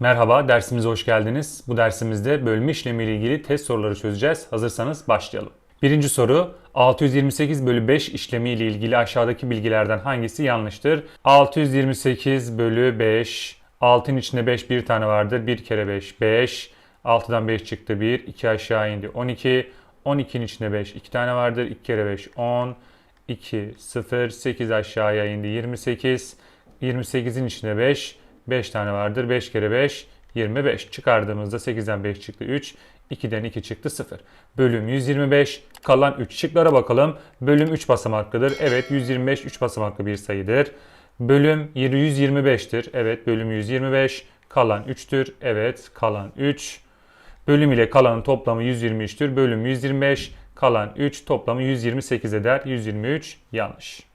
Merhaba, dersimize hoş geldiniz. Bu dersimizde bölme işlemi ile ilgili test soruları çözeceğiz. Hazırsanız başlayalım. Birinci soru, 628 bölü 5 işlemi ile ilgili aşağıdaki bilgilerden hangisi yanlıştır? 628 bölü 5, 6'ın içinde 5 bir tane vardır. 1 kere 5, 5. 6'dan 5 çıktı 1, 2 aşağı indi 12. 12'nin içinde 5 2 tane vardır. 2 kere 5, 10. 2, 0, 8 aşağıya indi 28. 28'in içinde 5, 5 tane vardır. 5 kere 5 25. Çıkardığımızda 8'den 5 çıktı 3. 2'den 2 çıktı 0. Bölüm 125. Kalan 3 şıklara bakalım. Bölüm 3 basamaklıdır. Evet 125 3 basamaklı bir sayıdır. Bölüm 125'tir. Evet bölüm 125. Kalan 3'tür. Evet kalan 3. Bölüm ile kalanın toplamı 123'tür. Bölüm 125. Kalan 3 toplamı 128 eder. 123 yanlış.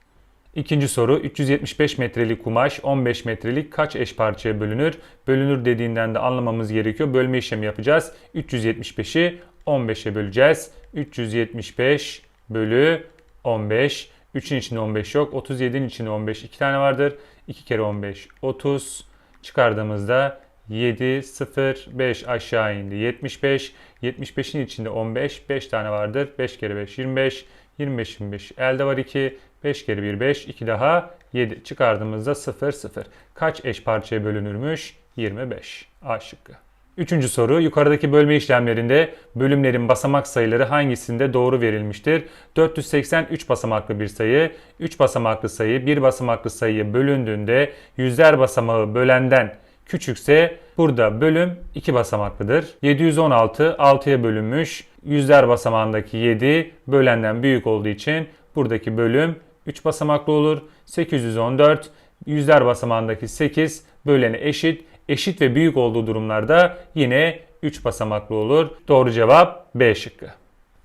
İkinci soru 375 metrelik kumaş 15 metrelik kaç eş parçaya bölünür? Bölünür dediğinden de anlamamız gerekiyor. Bölme işlemi yapacağız. 375'i 15'e böleceğiz. 375 bölü 15. 3'ün içinde 15 yok. 37'nin içinde 15 2 tane vardır. 2 kere 15 30. Çıkardığımızda 7, 0, 5 aşağı indi. 75. 75'in içinde 15. 5 tane vardır. 5 kere 5 25. 25, 25. Elde var 2. 5 kere 1 5. 2 daha 7. Çıkardığımızda 0, 0. Kaç eş parçaya bölünürmüş? 25. A şıkkı. Üçüncü soru. Yukarıdaki bölme işlemlerinde bölümlerin basamak sayıları hangisinde doğru verilmiştir? 483 basamaklı bir sayı, 3 basamaklı sayı, 1 basamaklı sayıya bölündüğünde yüzler basamağı bölenden küçükse burada bölüm 2 basamaklıdır. 716 6'ya bölünmüş. Yüzler basamağındaki 7 bölenden büyük olduğu için buradaki bölüm 3 basamaklı olur. 814 yüzler basamağındaki 8 bölene eşit. Eşit ve büyük olduğu durumlarda yine 3 basamaklı olur. Doğru cevap B şıkkı.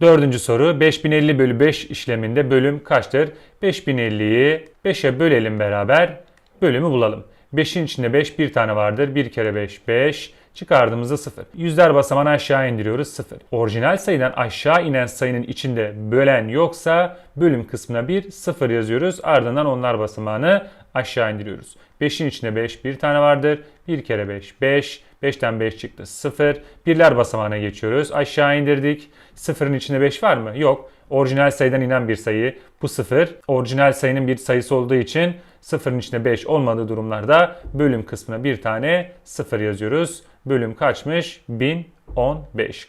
Dördüncü soru 5050 bölü 5 işleminde bölüm kaçtır? 5050'yi 5'e bölelim beraber bölümü bulalım. 5'in içinde 5 bir tane vardır. 1 kere 5 5. Çıkardığımızda 0. Yüzler basamağını aşağı indiriyoruz 0. Orijinal sayıdan aşağı inen sayının içinde bölen yoksa bölüm kısmına 1 0 yazıyoruz. Ardından onlar basamağını aşağı indiriyoruz. 5'in içinde 5 bir tane vardır. 1 kere 5 5. 5'ten 5 çıktı 0. Birler basamağına geçiyoruz. Aşağı indirdik. 0'ın içinde 5 var mı? Yok. Orijinal sayıdan inen bir sayı. Bu 0. Orijinal sayının bir sayısı olduğu için sıfırın içinde 5 olmadığı durumlarda bölüm kısmına bir tane 0 yazıyoruz. Bölüm kaçmış? 1015.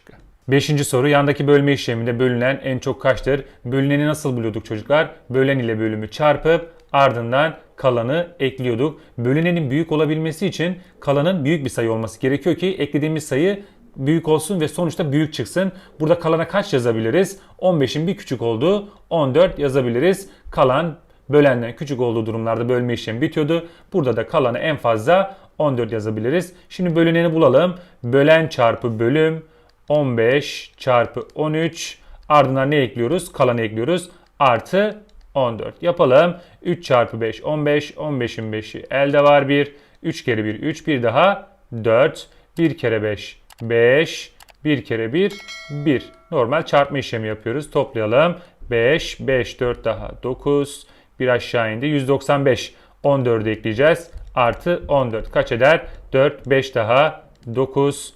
Beşinci soru yandaki bölme işleminde bölünen en çok kaçtır? Bölüneni nasıl buluyorduk çocuklar? Bölen ile bölümü çarpıp ardından kalanı ekliyorduk. Bölünenin büyük olabilmesi için kalanın büyük bir sayı olması gerekiyor ki eklediğimiz sayı büyük olsun ve sonuçta büyük çıksın. Burada kalana kaç yazabiliriz? 15'in bir küçük olduğu 14 yazabiliriz. Kalan bölenden küçük olduğu durumlarda bölme işlemi bitiyordu. Burada da kalanı en fazla 14 yazabiliriz. Şimdi bölüneni bulalım. Bölen çarpı bölüm 15 çarpı 13 ardından ne ekliyoruz? Kalanı ekliyoruz. Artı 14 yapalım. 3 çarpı 5 15. 15'in 5'i elde var 1. 3 kere 1 3 bir daha 4. 1 kere 5 5. 1 kere 1 1. Normal çarpma işlemi yapıyoruz. Toplayalım. 5 5 4 daha 9. Bir aşağı indi. 195. 14'ü ekleyeceğiz. Artı 14 kaç eder? 4 5 daha 9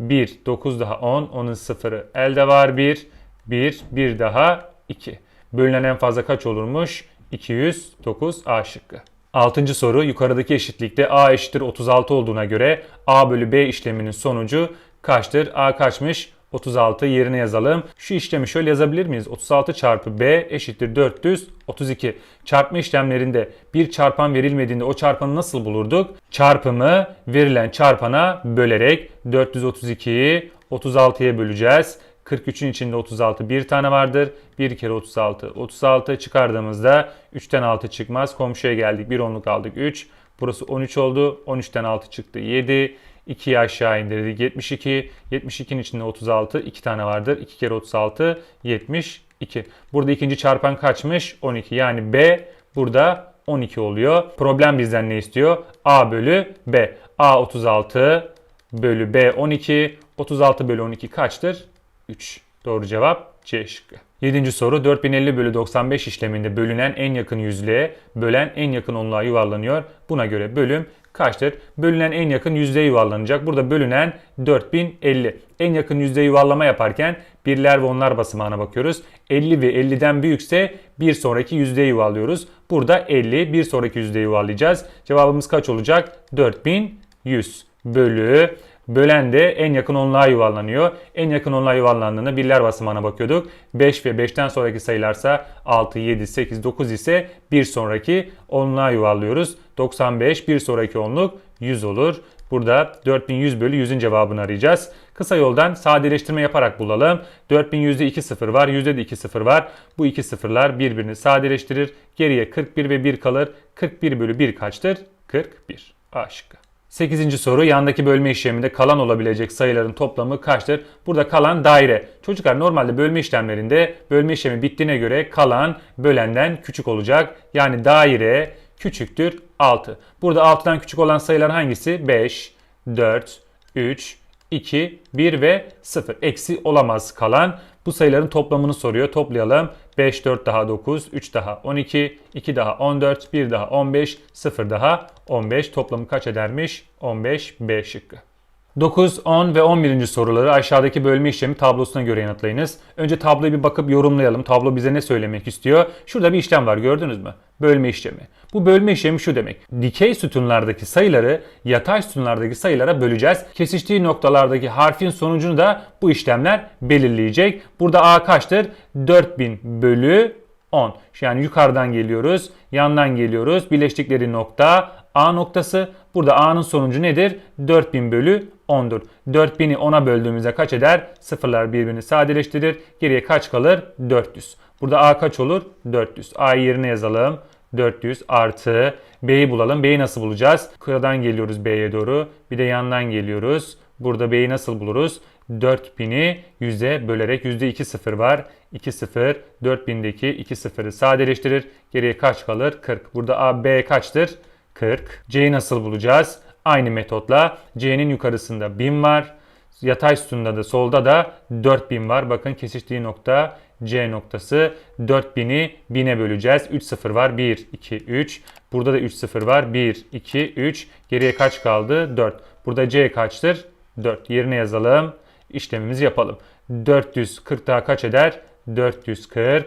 1 9 daha 10. Onun sıfırı elde var 1. 1 1 daha 2. Bölünen en fazla kaç olurmuş? 209 A şıkkı. Altıncı soru yukarıdaki eşitlikte A eşittir 36 olduğuna göre A bölü B işleminin sonucu kaçtır? A kaçmış? 36 yerine yazalım. Şu işlemi şöyle yazabilir miyiz? 36 çarpı B eşittir 432. Çarpma işlemlerinde bir çarpan verilmediğinde o çarpanı nasıl bulurduk? Çarpımı verilen çarpana bölerek 432'yi 36'ya böleceğiz. 43'ün içinde 36 bir tane vardır. 1 kere 36 36 çıkardığımızda 3'ten 6 çıkmaz. Komşuya geldik. Bir onluk aldık 3. Burası 13 oldu. 13'ten 6 çıktı 7. 2'yi aşağı indirdik 72. 72'nin içinde 36 2 tane vardır. 2 kere 36 72. Burada ikinci çarpan kaçmış? 12. Yani B burada 12 oluyor. Problem bizden ne istiyor? A bölü B. A 36 bölü B 12. 36 bölü 12 kaçtır? 3. Doğru cevap C şıkkı. 7. soru 4050 bölü 95 işleminde bölünen en yakın yüzlüğe bölen en yakın onluğa yuvarlanıyor. Buna göre bölüm kaçtır? Bölünen en yakın yüzdeye yuvarlanacak. Burada bölünen 4050. En yakın yüzdeye yuvarlama yaparken birler ve onlar basamağına bakıyoruz. 50 ve 50'den büyükse bir sonraki yüzdeye yuvarlıyoruz. Burada 50 bir sonraki yüzdeye yuvarlayacağız. Cevabımız kaç olacak? 4100 bölü Bölen de en yakın onluğa yuvarlanıyor. En yakın onluğa yuvarlandığında birler basamağına bakıyorduk. 5 ve 5'ten sonraki sayılarsa 6, 7, 8, 9 ise bir sonraki onluğa yuvarlıyoruz. 95 bir sonraki onluk 100 olur. Burada 4100 bölü 100'ün cevabını arayacağız. Kısa yoldan sadeleştirme yaparak bulalım. 4100'de 2 sıfır var. Yüzde de 2 sıfır var. Bu 2 sıfırlar birbirini sadeleştirir. Geriye 41 ve 1 kalır. 41 bölü 1 kaçtır? 41. A şıkkı. 8. soru yandaki bölme işleminde kalan olabilecek sayıların toplamı kaçtır? Burada kalan daire. Çocuklar normalde bölme işlemlerinde bölme işlemi bittiğine göre kalan bölenden küçük olacak. Yani daire küçüktür 6. Burada 6'dan küçük olan sayılar hangisi? 5, 4, 3, 2, 1 ve 0. Eksi olamaz kalan. Bu sayıların toplamını soruyor. Toplayalım. 5, 4 daha 9, 3 daha 12, 2 daha 14, 1 daha 15, 0 daha 15. Toplamı kaç edermiş? 15, B şıkkı. 9, 10 ve 11. soruları aşağıdaki bölme işlemi tablosuna göre yanıtlayınız. Önce tabloya bir bakıp yorumlayalım. Tablo bize ne söylemek istiyor? Şurada bir işlem var gördünüz mü? Bölme işlemi. Bu bölme işlemi şu demek. Dikey sütunlardaki sayıları yatay sütunlardaki sayılara böleceğiz. Kesiştiği noktalardaki harfin sonucunu da bu işlemler belirleyecek. Burada A kaçtır? 4000 bölü 10. Yani yukarıdan geliyoruz, yandan geliyoruz. Birleştikleri nokta A noktası. Burada A'nın sonucu nedir? 4000 bölü 10'dur. 4000'i 10'a böldüğümüzde kaç eder? Sıfırlar birbirini sadeleştirir. Geriye kaç kalır? 400. Burada A kaç olur? 400. A'yı yerine yazalım. 400 artı B'yi bulalım. B'yi nasıl bulacağız? Kıradan geliyoruz B'ye doğru. Bir de yandan geliyoruz. Burada B'yi nasıl buluruz? 4000'i 100'e bölerek %2 sıfır var. 2 sıfır 4000'deki 2 sıfırı sadeleştirir. Geriye kaç kalır? 40. Burada A, B kaçtır? 40. C'yi nasıl bulacağız? Aynı metotla C'nin yukarısında 1000 var. Yatay sütunda da solda da 4000 var. Bakın kesiştiği nokta C noktası. 4000'i 1000'e böleceğiz. 3 sıfır var. 1, 2, 3. Burada da 3 sıfır var. 1, 2, 3. Geriye kaç kaldı? 4. Burada C kaçtır? 4. Yerine yazalım. İşlemimizi yapalım. 440 daha kaç eder? 440.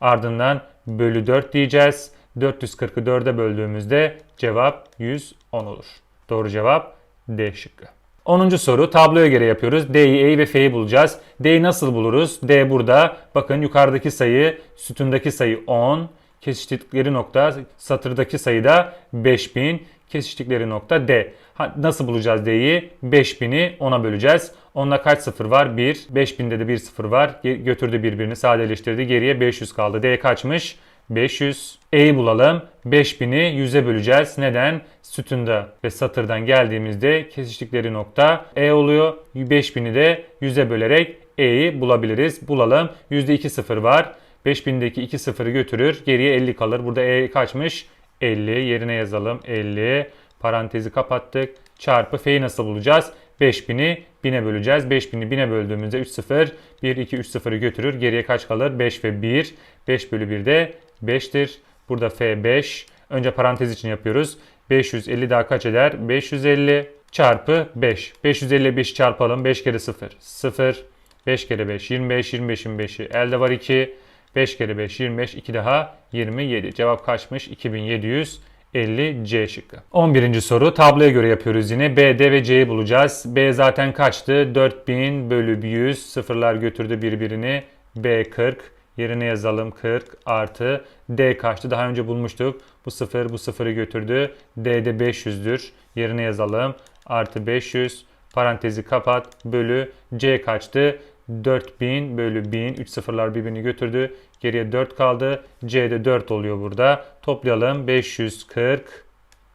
Ardından bölü 4 diyeceğiz. 440'ı 4'e böldüğümüzde cevap 110 olur. Doğru cevap D şıkkı. 10. soru tabloya göre yapıyoruz. D'yi, E'yi ve F'yi bulacağız. D'yi nasıl buluruz? D burada. Bakın yukarıdaki sayı, sütundaki sayı 10. Kesiştikleri nokta satırdaki sayı da 5000. Kesiştikleri nokta D. Ha, nasıl bulacağız D'yi? 5000'i 10'a böleceğiz. Onda kaç sıfır var? 1. 5000'de de 1 sıfır var. Götürdü birbirini sadeleştirdi. Geriye 500 kaldı. D kaçmış? 500. E'yi bulalım. 5000'i 100'e böleceğiz. Neden? Sütunda ve satırdan geldiğimizde kesiştikleri nokta E oluyor. 5000'i de 100'e bölerek E'yi bulabiliriz. Bulalım. %2 sıfır var. 5000'deki 2 sıfırı götürür. Geriye 50 kalır. Burada E kaçmış? 50. Yerine yazalım. 50. Parantezi kapattık. Çarpı F'yi nasıl bulacağız? 5000'i 1000'e böleceğiz. 5000'i 1000'e böldüğümüzde 3 sıfır. 1, 2, 3 sıfırı götürür. Geriye kaç kalır? 5 ve 1. 5 bölü 1 de 5'tir. Burada F 5. Önce parantez için yapıyoruz. 550 daha kaç eder? 550 çarpı 5. 550 5 çarpalım. 5 kere 0. 0. 5 kere 5 25. 25'in 5'i elde var 2. 5 kere 5 25. 2 daha 27. Cevap kaçmış? 2700. 50 C şıkkı. 11. soru tabloya göre yapıyoruz yine. B, D ve C'yi bulacağız. B zaten kaçtı? 4000 bölü 100. Sıfırlar götürdü birbirini. B 40. Yerine yazalım 40 artı D kaçtı? Daha önce bulmuştuk. Bu sıfır bu sıfırı götürdü. D de 500'dür. Yerine yazalım. Artı 500 parantezi kapat bölü C kaçtı? 4000 bölü 1000 3 sıfırlar birbirini götürdü. Geriye 4 kaldı. C'de 4 oluyor burada. Toplayalım 540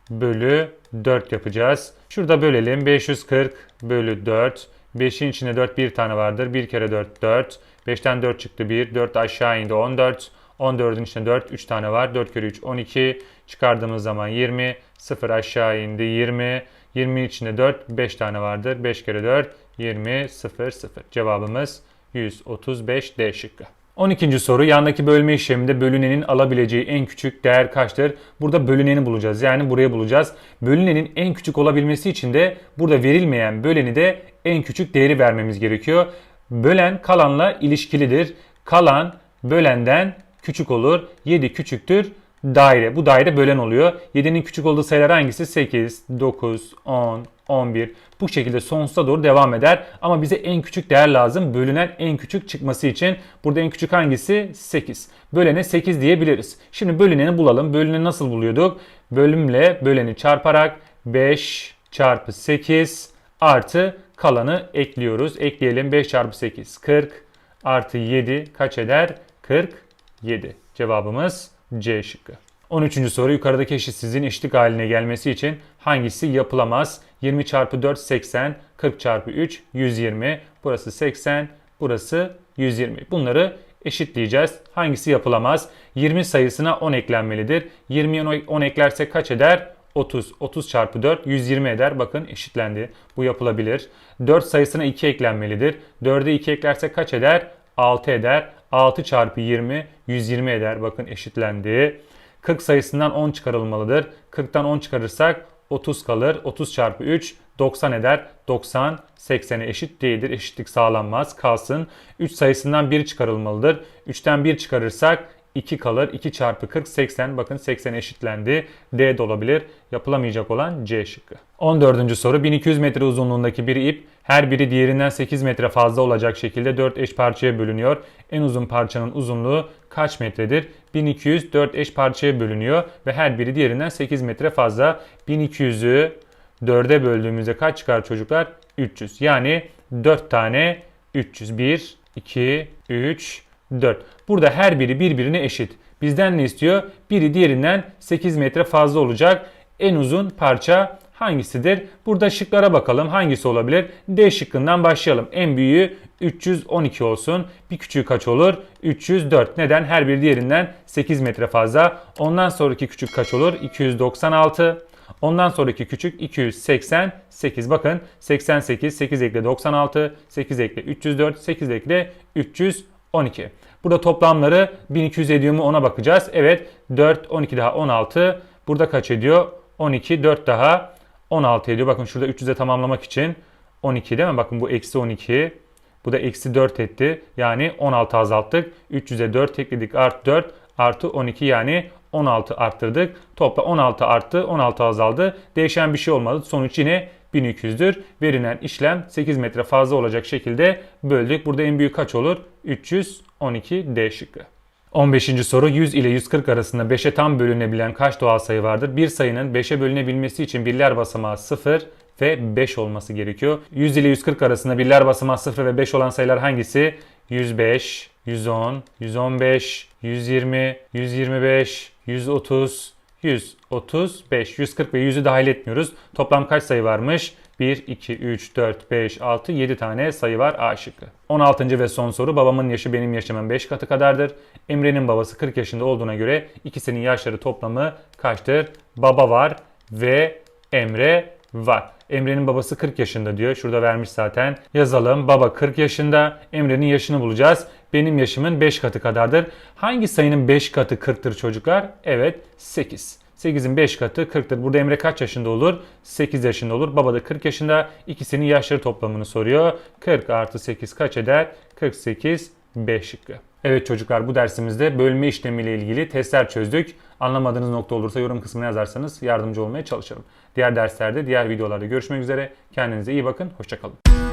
bölü 4 yapacağız. Şurada bölelim 540 bölü 4. 5'in içinde 4 bir tane vardır. 1 kere 4 4. 5'ten 4 çıktı 1. 4 aşağı indi 14. 14'ün içinde 4 3 tane var. 4 kere 3 12. Çıkardığımız zaman 20. 0 aşağı indi 20. 20'nin içinde 4 5 tane vardır. 5 kere 4 20 0 0. Cevabımız 135 D şıkkı. 12. soru yandaki bölme işleminde bölünenin alabileceği en küçük değer kaçtır? Burada bölüneni bulacağız. Yani buraya bulacağız. Bölünenin en küçük olabilmesi için de burada verilmeyen böleni de en küçük değeri vermemiz gerekiyor. Bölen kalanla ilişkilidir. Kalan bölenden küçük olur. 7 küçüktür daire. Bu daire bölen oluyor. 7'nin küçük olduğu sayılar hangisi? 8, 9, 10, 11. Bu şekilde sonsuza doğru devam eder. Ama bize en küçük değer lazım. Bölünen en küçük çıkması için. Burada en küçük hangisi? 8. Bölene 8 diyebiliriz. Şimdi bölüneni bulalım. Bölüneni nasıl buluyorduk? Bölümle böleni çarparak 5 çarpı 8 artı kalanı ekliyoruz. Ekleyelim 5 çarpı 8 40 artı 7 kaç eder? 47. Cevabımız C şıkkı. 13. soru yukarıdaki eşitsizliğin eşitlik haline gelmesi için hangisi yapılamaz? 20 çarpı 4 80, 40 çarpı 3 120. Burası 80, burası 120. Bunları eşitleyeceğiz. Hangisi yapılamaz? 20 sayısına 10 eklenmelidir. 20'ye 10 eklersek kaç eder? 30. 30 çarpı 4 120 eder. Bakın eşitlendi. Bu yapılabilir. 4 sayısına 2 eklenmelidir. 4'e 2 eklersek kaç eder? 6 eder. 6 çarpı 20 120 eder. Bakın eşitlendi. 40 sayısından 10 çıkarılmalıdır. 40'tan 10 çıkarırsak 30 kalır. 30 çarpı 3 90 eder. 90 80'e eşit değildir. Eşitlik sağlanmaz. Kalsın. 3 sayısından 1 çıkarılmalıdır. 3'ten 1 çıkarırsak 2 kalır. 2 çarpı 40 80. Bakın 80 eşitlendi. D de olabilir. Yapılamayacak olan C şıkkı. 14. soru 1200 metre uzunluğundaki bir ip her biri diğerinden 8 metre fazla olacak şekilde 4 eş parçaya bölünüyor. En uzun parçanın uzunluğu kaç metredir? 1200 4 eş parçaya bölünüyor ve her biri diğerinden 8 metre fazla. 1200'ü 4'e böldüğümüzde kaç çıkar çocuklar? 300. Yani 4 tane 300. 1, 2, 3, 4. Burada her biri birbirine eşit. Bizden ne istiyor? Biri diğerinden 8 metre fazla olacak. En uzun parça hangisidir? Burada şıklara bakalım. Hangisi olabilir? D şıkkından başlayalım. En büyüğü 312 olsun. Bir küçüğü kaç olur? 304. Neden? Her biri diğerinden 8 metre fazla. Ondan sonraki küçük kaç olur? 296. Ondan sonraki küçük 288. Bakın 88, 8 ekle 96, 8 ekle 304, 8 ekle 312. Burada toplamları 1200 ediyor mu ona bakacağız. Evet 4, 12 daha 16. Burada kaç ediyor? 12, 4 daha 16 ediyor. Bakın şurada 300'e tamamlamak için 12 değil mi? Bakın bu eksi 12. Bu da eksi 4 etti. Yani 16 azalttık. 300'e 4 ekledik artı 4 artı 12 yani 16 arttırdık. Topla 16 arttı 16 azaldı. Değişen bir şey olmadı. Sonuç yine 1200'dür. Verilen işlem 8 metre fazla olacak şekilde böldük. Burada en büyük kaç olur? 312 D şıkkı. 15. soru 100 ile 140 arasında 5'e tam bölünebilen kaç doğal sayı vardır? Bir sayının 5'e bölünebilmesi için birler basamağı 0 ve 5 olması gerekiyor. 100 ile 140 arasında birler basamağı 0 ve 5 olan sayılar hangisi? 105, 110, 115, 120, 125, 130, 135, 140 ve 100'ü dahil etmiyoruz. Toplam kaç sayı varmış? 1, 2, 3, 4, 5, 6, 7 tane sayı var A şıkkı. 16. ve son soru babamın yaşı benim yaşımın 5 katı kadardır. Emre'nin babası 40 yaşında olduğuna göre ikisinin yaşları toplamı kaçtır? Baba var ve Emre var. Emre'nin babası 40 yaşında diyor. Şurada vermiş zaten. Yazalım. Baba 40 yaşında. Emre'nin yaşını bulacağız. Benim yaşımın 5 katı kadardır. Hangi sayının 5 katı 40'tır çocuklar? Evet 8. 8'in 5 katı 40'tır. Burada Emre kaç yaşında olur? 8 yaşında olur. Baba da 40 yaşında. İkisinin yaşları toplamını soruyor. 40 artı 8 kaç eder? 48 B şıkkı. Evet çocuklar bu dersimizde bölme işlemiyle ilgili testler çözdük. Anlamadığınız nokta olursa yorum kısmına yazarsanız yardımcı olmaya çalışırım. Diğer derslerde, diğer videolarda görüşmek üzere. Kendinize iyi bakın. Hoşçakalın.